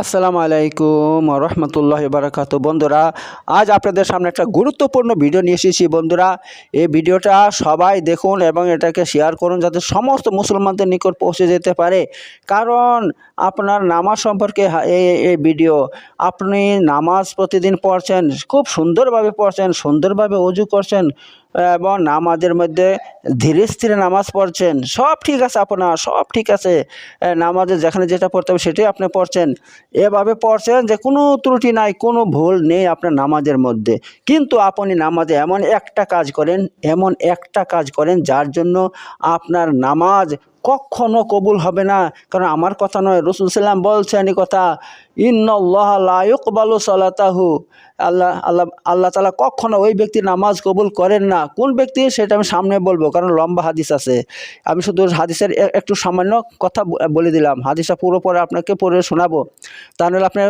আসসালামু আলাইকুম রহমতুল্লাহ বারাকাত বন্ধুরা, আজ আপনাদের সামনে একটা গুরুত্বপূর্ণ ভিডিও নিয়ে এসেছি বন্ধুরা। এই ভিডিওটা সবাই দেখুন এবং এটাকে শেয়ার করুন যাতে সমস্ত মুসলমানদের নিকট পৌঁছে যেতে পারে। কারণ আপনার নামাজ সম্পর্কে এই ভিডিও আপনি নামাজ প্রতিদিন পড়ছেন, খুব সুন্দরভাবে পড়ছেন, সুন্দরভাবে অজু করছেন এবং নামাজের মধ্যে ধীরে স্থিরে নামাজ পড়ছেন। সব ঠিক আছে আপনার, সব ঠিক আছে। নামাজে যেখানে যেটা পড়তে হবে সেটাই আপনি পড়ছেন। এভাবে পড়ছেন যে কোনো ত্রুটি নাই, কোনো ভুল নেই আপনার নামাজের মধ্যে। কিন্তু আপনি নামাজে এমন একটা কাজ করেন, এমন একটা কাজ করেন যার জন্য আপনার নামাজ কখনো কবুল হবে না। কারণ আমার কথা নয়, রসুল সাল্লাম বলছেন এই কথা লায়ুকবালু সালাতাহু। আল্লাহ আল্লাহ আল্লাহ তালা কখনো ওই ব্যক্তি নামাজ কবুল করেন না। কোন ব্যক্তি, সেটা আমি সামনে বলব, কারণ লম্বা হাদিস আছে। আমি শুধু হাদিসের একটু সামান্য কথা বলে দিলাম। হাদিসটা পুরো পরে আপনাকে পড়ে শোনাবো। তাহলে আপনি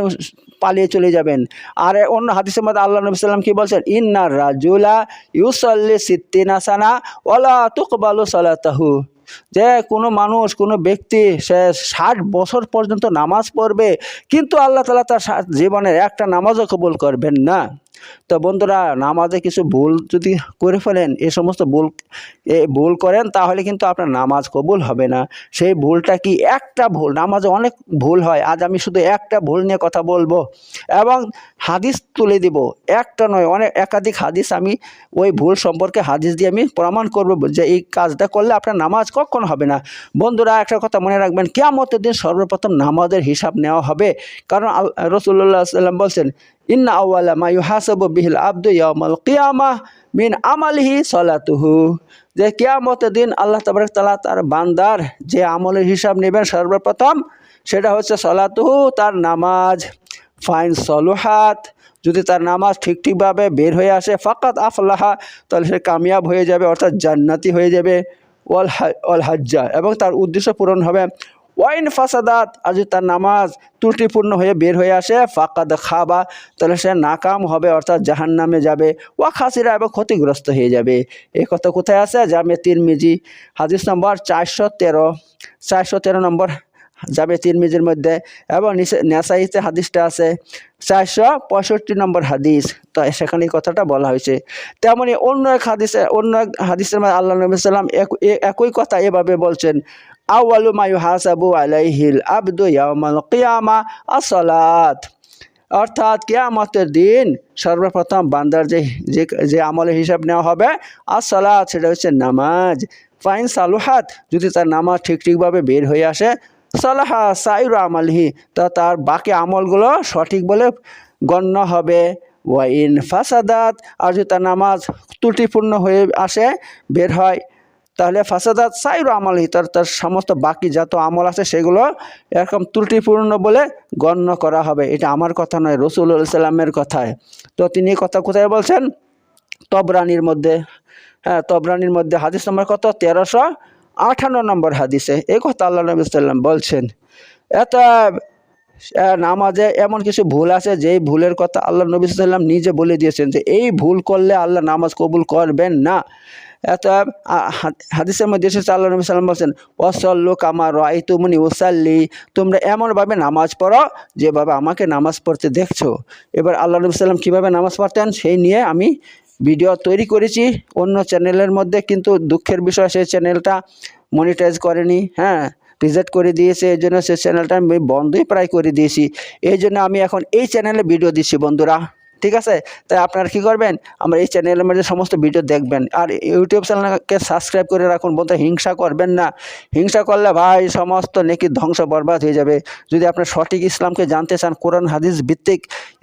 পালিয়ে চলে যাবেন। আর অন্য হাদিসের মধ্যে আল্লাহ নবী সাল্লাম কি বলছেন? ইন্না রাজুলা ইউসাল্লি সিদ্দিনা সানা ওলা তুকবালু সালাতাহু। যে কোনো মানুষ, কোনো ব্যক্তি সে ষাট বছর পর্যন্ত নামাজ পড়বে, কিন্তু আল্লাহ তালা তার জীবনের একটা নামাজও কবুল করবেন না। তো বন্ধুরা, নামাজে কিছু ভুল যদি করে ফেলেন এই সমস্ত ভুল, এ ভুল করেন, তাহলে কিন্তু আপনার নামাজ কবুল হবে না। সেই ভুলটা কি একটা ভুল? নামাজে অনেক ভুল হয়। আজ আমি শুধু একটা ভুল নিয়ে কথা বলব এবং হাদিস তুলে দিব। একটা নয়, অনেক একাধিক হাদিস আমি ওই ভুল সম্পর্কে হাদিস দিয়ে আমি প্রমাণ করব যে এই কাজটা করলে আপনার নামাজ কখনো হবে না। বন্ধুরা, একটা কথা মনে রাখবেন, কেয়ামতের দিন সর্বপ্রথম নামাজের হিসাব নেওয়া হবে। কারণ রসুল্লাহ সাল্লাম বলছেন ইন্না আউ্লা মা ইউহাসাবু বিহিল আব্দু ইয়াউমাল কিয়ামাহ মিন আমালিহি সলাতুহু। যে কেয়ামতের দিন আল্লাহ তাবারক তাআলা তার বান্দার যে আমলের হিসাব নেবেন সর্বপ্রথম, সেটা হচ্ছে সলাতুহু, তার নামাজ। ফাইন সলুহাত, যদি তার নামাজ ঠিক ঠিকভাবে বের হয়ে আসে, ফাকাত আফলাহা, তাহলে সে কামিয়াব হয়ে যাবে, অর্থাৎ জান্নাতি হয়ে যাবে। ওয়াল ওয়াল হাজ্জা, এবং তার উদ্দেশ্য পূরণ হবে ওয়াইন ফাসাদাত, আর যদি তার নামাজ ত্রুটিপূর্ণ হয়ে বের হয়ে আসে, ফাকাদ খাবা, তাহলে সে নাকাম হবে, অর্থাৎ জাহান নামে যাবে, ওয়া খাসিরা এবং ক্ষতিগ্রস্ত হয়ে যাবে। এই কথা কোথায় আছে? জামে তিরমিজি, হাদিস নম্বর চারশো তেরো চারশো তেরো নম্বর যাবে তিরমিজির মধ্যে, এবং নেসাইতে হাদিসটা আছে, চারশো পঁয়ষট্টি নম্বর হাদিস। তো সেখানে কথাটা বলা হয়েছে। তেমনি অন্য এক হাদিসে, অন্য এক হাদিসের মধ্যে আল্লাহ নবী সাল্লাম এক- এ- একই কথা এভাবে বলছেন আউয়ালু মায়ু হাসাবু আলাইহিল ইয়াউমাল কিয়ামা, আসসালাত। অর্থাৎ কেয়ামতের দিন সর্বপ্রথম বান্দার যে যে আমলের হিসাব নেওয়া হবে, আসসালাত, সেটা হচ্ছে নামাজ। ফাইন সালুহাত, যদি তার নামাজ ঠিক ঠিকভাবে বের হয়ে আসে, সালাহা সাইরু আমলহি, তা তার বাকি আমলগুলো সঠিক বলে গণ্য হবে। ওয়াইন ফাসাদাত, আর যদি তার নামাজ ত্রুটিপূর্ণ হয়ে আসে, বের হয় তাহলে ফাসাদাত সাইরু আমলহি তার তার সমস্ত বাকি যত আমল আছে সেগুলো এরকম ত্রুটিপূর্ণ বলে গণ্য করা হবে। এটা আমার কথা নয় রসুল্লাহ সাল্লামের কথায়। তো তিনি কথা কোথায় বলছেন? তবরানির মধ্যে। হ্যাঁ তবরানির মধ্যে হাদিস নম্বর কত? তেরোশো আঠান্ন নম্বর হাদিসে। এই কথা আল্লাহ নবী সাল্লাম বলছেন। এত নামাজে এমন কিছু ভুল আছে, যেই ভুলের কথা আল্লাহ নবী সাল্লাম নিজে বলে দিয়েছেন যে, এই ভুল করলে আল্লাহ নামাজ কবুল করবেন না। এত হাদিসের মধ্যে এসেছে, আল্লাহ নবী সাল্লাম বলছেন ওসল্লু কামা রাই তুমনি ওসাল্লি তোমরা এমনভাবে নামাজ পড়ো যেভাবে আমাকে নামাজ পড়তে দেখছ। এবার আল্লাহ নবী সাল্লাম কীভাবে নামাজ পড়তেন, সেই নিয়ে আমি ভিডিও তৈরি করেছি। অন্য চ্যানেলের মধ্যে কিন্তু দুঃখের বিষয়, সেই চ্যানেলটা মনিটাইজ করেনি হ্যাঁ রিজেক্ট করে দিয়েছে, এই জন্য সেই চ্যানেলটা আমি বন্ধই প্রায় করে দিয়েছি। এই জন্য আমি এখন এই চ্যানেলে ভিডিও দিচ্ছি, বন্ধুরা। ঠিক আছে? তাই আপনারা কী করবেন? আমার এই চ্যানেলের মধ্যে সমস্ত ভিডিও দেখবেন। আর ইউটিউব চ্যানেলকে সাবস্ক্রাইব করে রাখুন বলতে হিংসা করবেন না। হিংসা করলে ভাই সমস্ত নেকি ধ্বংস বরবাদ হয়ে যাবে। যদি আপনার সঠিক ইসলামকে জানতে চান, কোরআন, হাদিস, ভিত্তিক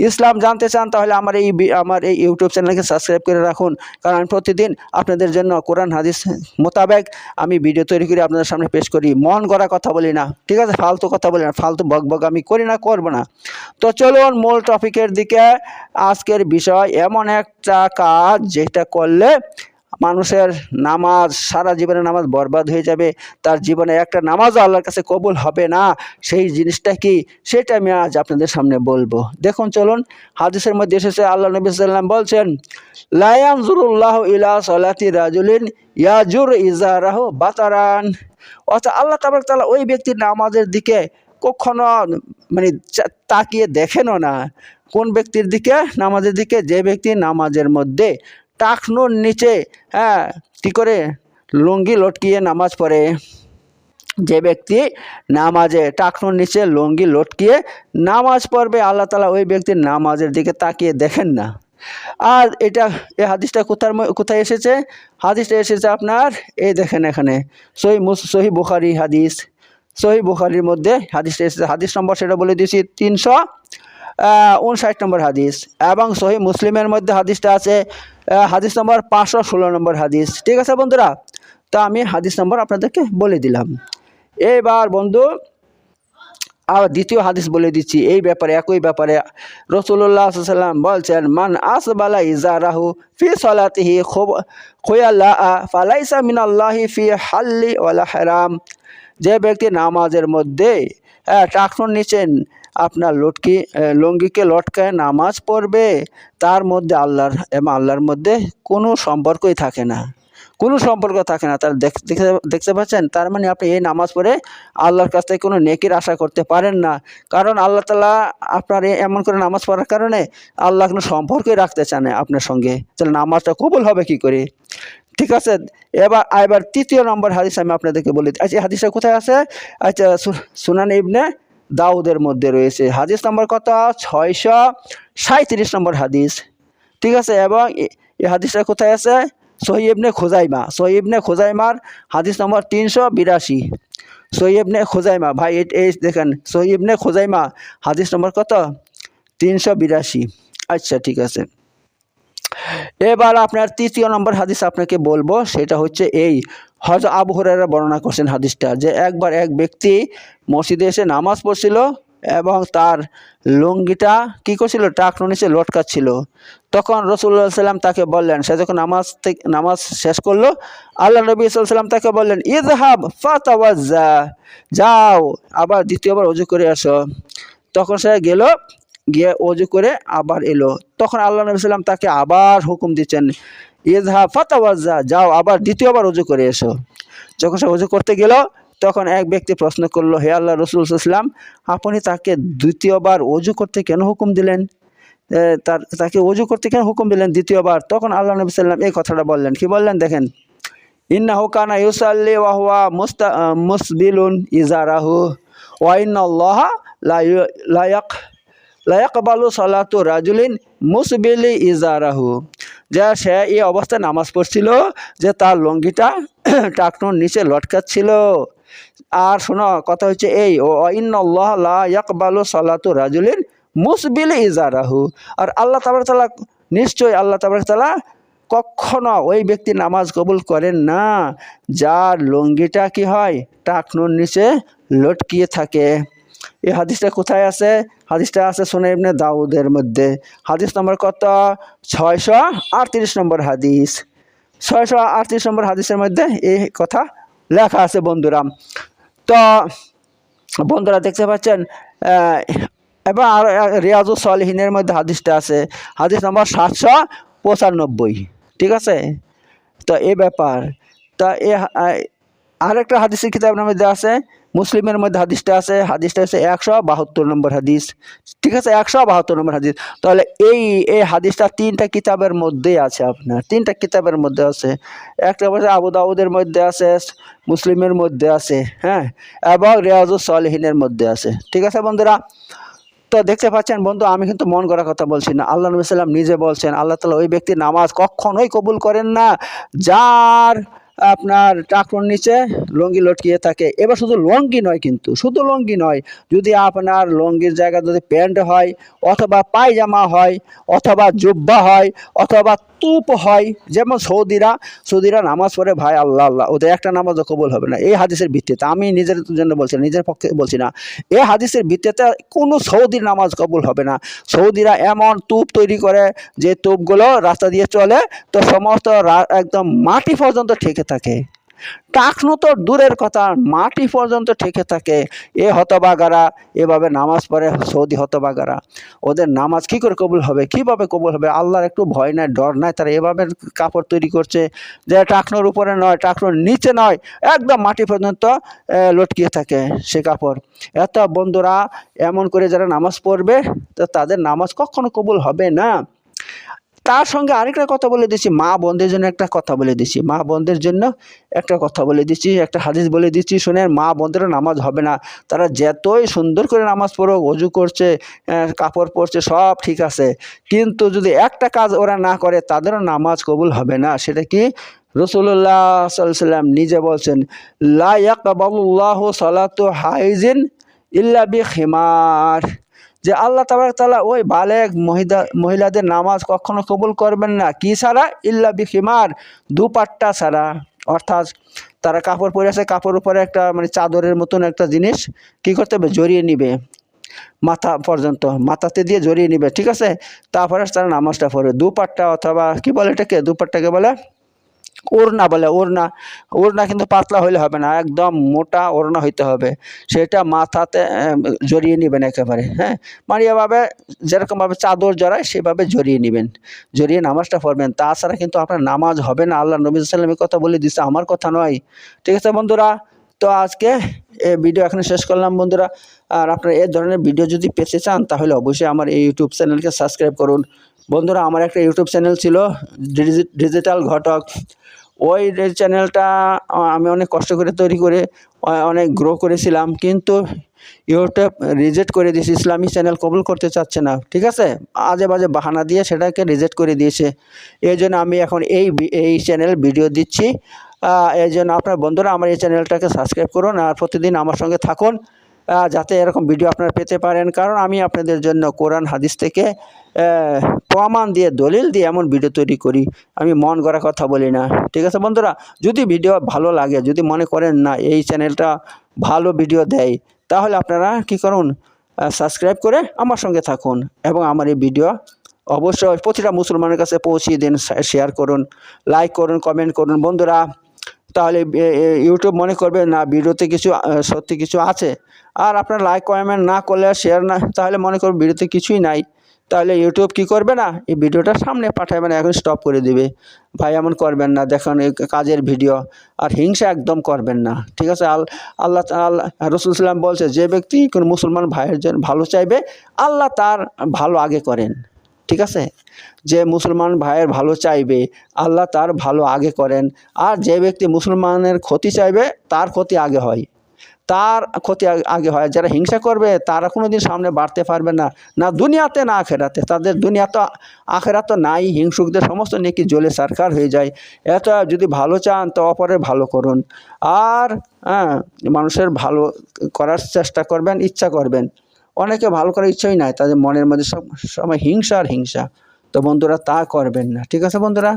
ইসলাম জানতে চান, তাহলে আমার এই আমার এই ইউটিউব চ্যানেলকে সাবস্ক্রাইব করে রাখুন। কারণ আমি প্রতিদিন আপনাদের জন্য কোরআন, হাদিস মোতাবেক আমি ভিডিও তৈরি করে, আপনাদের সামনে পেশ করি। মন গড়া কথা বলি না। ঠিক আছে? ফালতু কথা বলি না। ফালতু বক বক আমি করি না, করব না। তো চলুন মূল টপিকের দিকে আজকের বিষয় এমন একটা কাজ যেটা করলে মানুষের নামাজ, সারা জীবনের নামাজ বরবাদ হয়ে যাবে। তার জীবনে একটা নামাজও আল্লাহর কাছে কবুল হবে না। সেই জিনিসটা কি? সেটা আমি আজ আপনাদের সামনে বলব। দেখুন, চলুন, হাদিসের মধ্যে এসেছে, আল্লাহ নবী সাল্লাম বলছেন লায়ানজুরুল্লাহ ইলা সলাতি রাজুলিন ইয়াজুর ইজারাহ বাতারান অর্থাৎ আল্লাহ তাবার তালা ওই ব্যক্তির নামাজের দিকে কখনো মানে তাকিয়ে দেখেনও না। কোন ব্যক্তির দিকে? নামাজের দিকে? যে ব্যক্তি নামাজের মধ্যে টাকনোর নিচে হ্যাঁ কী করে? লুঙ্গি লটকিয়ে নামাজ পড়ে। যে ব্যক্তি নামাজে টাকনোর নিচে, লুঙ্গি লটকিয়ে নামাজ পড়বে, আল্লাহ তালা ওই ব্যক্তির নামাজের দিকে তাকিয়ে দেখেন না। আর এটা, এই হাদিসটা কোথার কোথায় এসেছে? হাদিসটা এসেছে আপনার, এই দেখেন এখানে। সহি মুস, সহি বুখারি হাদিস। সহি বুখারির মধ্যে এসেছে। হাদিস নম্বর সেটা বলে দিয়েছি, তিনশো উনষাট নম্বর হাদিস। এবং সহি মুসলিমের মধ্যে হাদিসটা আছে হাদিস নম্বর পাঁচশো ষোলো নম্বর হাদিস। ঠিক আছে বন্ধুরা? তো আমি হাদিস নম্বর আপনাদেরকে বলে দিলাম। এবার বন্ধু আর দ্বিতীয় হাদিস বলে দিচ্ছি। এই ব্যাপারে, একই ব্যাপারে রসুল্লাহ সাল্লাম বলছেন, মান আসবালা ইজারাহু ফি সলাতিহি খোয়াল্লা ফালাইসা মিনাল্লাহি ফি হাল্লি ওয়ালা হারাম। যে ব্যক্তি নামাজের মধ্যে হ্যাঁ, টাকনোর নিচে আপনার লটকি লঙ্গিকে লটকায় নামাজ পড়বে তার মধ্যে আল্লাহর এবং আল্লাহর মধ্যে কোনো সম্পর্কই থাকে না। কোনো সম্পর্ক থাকে না। তার দেখ- দেখতে পাচ্ছেন? তার মানে আপনি এই নামাজ পড়ে আল্লাহর কাছ থেকে কোনো নেকির আশা করতে পারেন না। কারণ আল্লাহ তালা আপনার এমন করে নামাজ পড়ার কারণে আল্লাহ কোনো সম্পর্কই রাখতে চান আপনার সঙ্গে। তাহলে নামাজটা কবুল হবে কি করে? ঠিক আছে? এবার এবার তৃতীয় নম্বর হাদিস আমি আপনাদেরকে বলি আচ্ছা হাদিসটা কোথায় আছে? আচ্ছা সুনান ইবনে দাউদের মধ্যে রয়েছে। হাদিস নম্বর কত? ছয়শো সাঁত্রিশ নম্বর হাদিস। ঠিক আছে? এবং এই হাদিসটা কোথায় আছে? সহিবনে খোজাইমা। সহিবনে খোজাইমার হাদিস নম্বর তিনশো বিরাশি। সহিবনে খোজাইমা। ভাই, এই দেখেন সহিবনে খোজাইমা হাদিস নম্বর কত? তিনশো বিরাশি। আচ্ছা ঠিক আছে। এবার আপনার তৃতীয় নম্বর হাদিস আপনাকে বলব, সেটা হচ্ছে এই হজ আবু হুরায়রা বর্ণনা করছেন হাদিসটা, যে একবার এক ব্যক্তি মসজিদে এসে নামাজ পড়ছিল এবং তার লুঙ্গিটা কী করছিল? টাকনো নিচে লটকাচ্ছিল। তখন রসুল্লাহ সাল্লাম তাকে বললেন, সে যখন নামাজ থেকে, নামাজ শেষ করল, আল্লাহ নবী সাল্লাম তাকে বললেন ইদহাব ফাতাওয়াজ্জা, যাও, আবার দ্বিতীয়বার অজু করে আসো। তখন সে গেল গিয়ে অজু করে আবার এলো। তখন আল্লাহ নবী সাল্লাম তাকে আবার হুকুম দিচ্ছেন ইজহা ফাতাওয়াজ্জা যাও আবার দ্বিতীয়বার অজু করে এসো। যখন সে অজু করতে গেল, তখন এক ব্যক্তি প্রশ্ন করল, হে আল্লাহ রসুল সাল্লাম আপনি তাকে দ্বিতীয়বার অজু করতে কেন হুকুম দিলেন? তার, তাকে অজু করতে কেন হুকুম দিলেন দ্বিতীয়বার? তখন আল্লাহ নবী সাল্লাম এই কথাটা বললেন। কি বললেন? দেখেন ইন্না হুকানা ইউসাল্লি ওয়াহুয়া মুস্তা, মুসবিলুন ইজারাহু, ওয়া ইন্নাল্লাহ লা ইউ- লা ইয়াক লা সালাতু রাজুলিন মুসবিলি ইজারাহু। যে সে এই অবস্থায় নামাজ পড়ছিল যে তার লঙ্গিটা টাকনোর নিচে লটকাচ্ছিল। আর শোনো, কথা হচ্ছে এই, ও ইন্নাল্লাহ লা ইয়াকবালু সালাতু রাজুলিন মুসবিলি ইজারাহু। আর আল্লাহ তাবারক তাআলা, নিশ্চয়ই আল্লাহ তাবারক তাআলা কখনো ওই ব্যক্তি নামাজ কবুল করেন না, যার লুঙ্গিটা কি হয়, টাকনোর নিচে লটকিয়ে থাকে। এই হাদিসটা কোথায় আছে? হাদিসটা আছে সোনা ইবনে দাউদের মধ্যে। হাদিস নম্বর কত? ছয়শো আটত্রিশ নম্বর হাদিস। ছয়শো আটত্রিশ নম্বর হাদিসের মধ্যে এই কথা লেখা আছে বন্ধুরা। তো বন্ধুরা দেখতে পাচ্ছেন আহ, এবং আর রিয়াজুস সলিহিনের মধ্যে হাদিসটা আছে। হাদিস নম্বর সাতশো পঁচানব্বই। ঠিক আছে? তো এই ব্যাপার। তা এ আরেকটা হাদিসের কিতাবের মধ্যে আছে, মুসলিমের মধ্যে হাদিসটা আছে, হাদিসটা হচ্ছে একশো বাহাত্তর নম্বর হাদিস। ঠিক আছে, একশো বাহাত্তর নম্বর হাদিস। তাহলে এই এই হাদিসটা তিনটা কিতাবের মধ্যেই আছে আপনার। তিনটা কিতাবের মধ্যে আছে। একটা বলছে আবু দাউদের মধ্যে আছে, মুসলিমের মধ্যে আছে হ্যাঁ? এবং রেয়াজুস সলহিনের মধ্যে আছে। ঠিক আছে বন্ধুরা? তো দেখতে পাচ্ছেন বন্ধু, আমি কিন্তু মন করার কথা বলছি না। আল্লাহ নবী সাল্লাম নিজে বলছেন, আল্লাহ তালা ওই ব্যক্তির নামাজ কখনোই কবুল করেন না। যার আপনার টাকর নিচে লঙ্গি লটকিয়ে থাকে। এবার শুধু লঙ্গি নয় কিন্তু, শুধু লঙ্গি নয়, যদি আপনার লঙ্গির জায়গা যদি প্যান্ট হয়, অথবা পায়জামা হয়, অথবা জুব্বা হয়, অথবা তুপ হয়, যেমন সৌদিরা সৌদিরা নামাজ পড়ে, ভাই আল্লাহ আল্লাহ, ওদের একটা নামাজও কবুল হবে না। এই হাদিসের ভিত্তিতে, আমি নিজের জন্য বলছি নিজের পক্ষে বলছি না। এই হাদিসের ভিত্তিতে কোনো সৌদির নামাজ কবুল হবে না। সৌদিরা এমন তুপ তৈরি করে, যে তুপগুলো রাস্তা দিয়ে চলে, তো সমস্ত একদম মাটি পর্যন্ত ঠেকে থাকে। টাকনো তো দূরের কথা মাটি পর্যন্ত ঠেকে থাকে। এ হতবাগারা, এভাবে নামাজ পড়ে সৌদি হতবাগারা। ওদের নামাজ কী করে কবুল হবে? কীভাবে কবুল হবে? আল্লাহর একটু ভয় নাই, ডর নাই, তারা এভাবে কাপড় তৈরি করছে যে টাকনোর উপরে নয়, টাকনোর নিচে নয়, একদম মাটি পর্যন্ত লটকিয়ে থাকে সে কাপড়। এত বন্ধুরা এমন করে যারা নামাজ পড়বে, তো তাদের নামাজ কখনো কবুল হবে না। তার সঙ্গে আরেকটা কথা বলে দিচ্ছি। মা বোনদের জন্য একটা কথা বলে দিচ্ছি। মা বোনদের জন্য একটা কথা বলে দিচ্ছি, একটা হাদিস বলে দিচ্ছি। শুনে মা বোনদেরও নামাজ হবে না। তারা যতই সুন্দর করে নামাজ পড়ো অজু করছে কাপড় পরছে, সব ঠিক আছে। কিন্তু যদি একটা কাজ ওরা না করে, তাদেরও নামাজ কবুল হবে না। সেটা কি? রসুল্লাহ সাল্লাম নিজে বলছেন, লা ইয়াকবাল্লাহ সালাতু হাইজিন ইল্লা বি খিমার যে আল্লাহ তাবারক তালা ওই বালেক মহিলা মহিলাদের নামাজ কখনো কবুল করবেন না। কি ছাড়া? ইল্লা বি খিমার দুপাট্টা ছাড়া। অর্থাৎ তারা কাপড় পরে আছে কাপড় উপরে একটা মানে চাদরের মতন একটা জিনিস কি করতে হবে? জড়িয়ে নিবে। মাথা পর্যন্ত, মাথাতে দিয়ে জড়িয়ে নিবে, ঠিক আছে? তারপরে তারা নামাজটা পড়বে। দুপাট্টা অথবা কি বলে এটাকে? দুপাট্টাকে বলে ওড়না বলে, ওড়না ওড়না কিন্তু পাতলা হলে হবে না, একদম মোটা ওড়না হইতে হবে। সেটা মাথাতে জড়িয়ে নেবেন একেবারে হ্যাঁ? এভাবে যেরকমভাবে চাদর জড়ায়, সেভাবে জড়িয়ে নেবেন। জড়িয়ে নামাজটা পড়বেন। তাছাড়া কিন্তু আপনার নামাজ হবে না। আল্লাহ নবী সাল্লামের কথা বলে দিচ্ছে আমার কথা নয়। ঠিক আছে বন্ধুরা? তো আজকে এই ভিডিও এখানে শেষ করলাম বন্ধুরা। আর আপনারা এই ধরনের ভিডিও যদি পেতে চান, তাহলে অবশ্যই আমার এই ইউটিউব চ্যানেলকে সাবস্ক্রাইব করুন। বন্ধুরা, আমার একটা ইউটিউব চ্যানেল ছিল, ডিজি- ডিজিটাল ঘটক। ওই চ্যানেলটা আমি অনেক কষ্ট করে তৈরি করে অনেক গ্রো করেছিলাম, কিন্তু ইউটিউব রিজেক্ট করে দিয়েছে, ইসলামী চ্যানেল কবুল করতে চাচ্ছে না, ঠিক আছে? আজে বাজে বাহানা দিয়ে সেটাকে রিজেক্ট করে দিয়েছে। এই জন্য আমি এখন এই এই চ্যানেল ভিডিও দিচ্ছি। এই জন্য আপনার বন্ধুরা আমার এই চ্যানেলটাকে সাবস্ক্রাইব করুন আর প্রতিদিন আমার সঙ্গে থাকুন। যাতে এরকম ভিডিও আপনারা পেতে পারেন। কারণ আমি আপনাদের জন্য কোরআন, হাদিস থেকে প্রমাণ দিয়ে, দলিল দিয়ে এমন ভিডিও তৈরি করি। আমি মন গড়া কথা বলি না। ঠিক আছে বন্ধুরা? যদি ভিডিও ভালো লাগে, যদি মনে করেন না এই চ্যানেলটা ভালো ভিডিও দেয়, তাহলে আপনারা কি করুন? সাবস্ক্রাইব করে আমার সঙ্গে থাকুন এবং আমার এই ভিডিও অবশ্যই প্রতিটা মুসলমানের কাছে পৌঁছিয়ে দিন শেয়ার করুন লাইক করুন কমেন্ট করুন। বন্ধুরা তাহলে ইউটিউব মনে করবে, না, ভিডিওতে কিছু সত্যি কিছু আছে। আর আপনার লাইক কমেন্ট না করলে শেয়ার না, তাহলে মনে করবে ভিডিওতে কিছুই নাই। তাহলে ইউটিউব কি করবে না? এই ভিডিওটা সামনে পাঠাবে না, এখন স্টপ করে দিবে। ভাই, এমন করবেন না, দেখুন কাজের ভিডিও, আর হিংসা একদম করবেন না। ঠিক আছে? আল, আল্লাহ আল্লাহ, রসুল সাল্লাম বলছে, যে ব্যক্তি কোনো মুসলমান ভাইয়ের জন্য ভালো চাইবে, আল্লাহ তার ভালো আগে করেন। ঠিক আছে? যে মুসলমান ভাইয়ের ভালো চাইবে, আল্লাহ তার ভালো আগে করেন। আর যে ব্যক্তি মুসলমানের ক্ষতি চাইবে, তার ক্ষতি আগে হয়। তার ক্ষতি আগে- হয়। যারা হিংসা করবে, তারা কোনো দিন সামনে বাড়তে পারবে না। না দুনিয়াতে, না আখেরাতে। তাদের দুনিয়া তো আখেরা তো নাই। হিংসুকদের সমস্ত নেকি জ্বলে সরকার হয়ে যায়। এত যদি ভালো চান, তো অপরের ভালো করুন। আর হ্যাঁ মানুষের ভালো করার চেষ্টা করবেন, ইচ্ছা করবেন। অনেকে ভালো করার ইচ্ছাই নাই, তাদের মনের মধ্যে সব সময় হিংসা আর হিংসা। তো বন্ধুরা তা করবেন না, ঠিক আছে বন্ধুরা?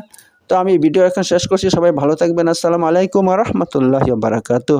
তো আমি ভিডিও এখন শেষ করছি, সবাই ভালো থাকবেন, আসসালামু আলাইকুম রহমতুল্লাহ বারাকাতু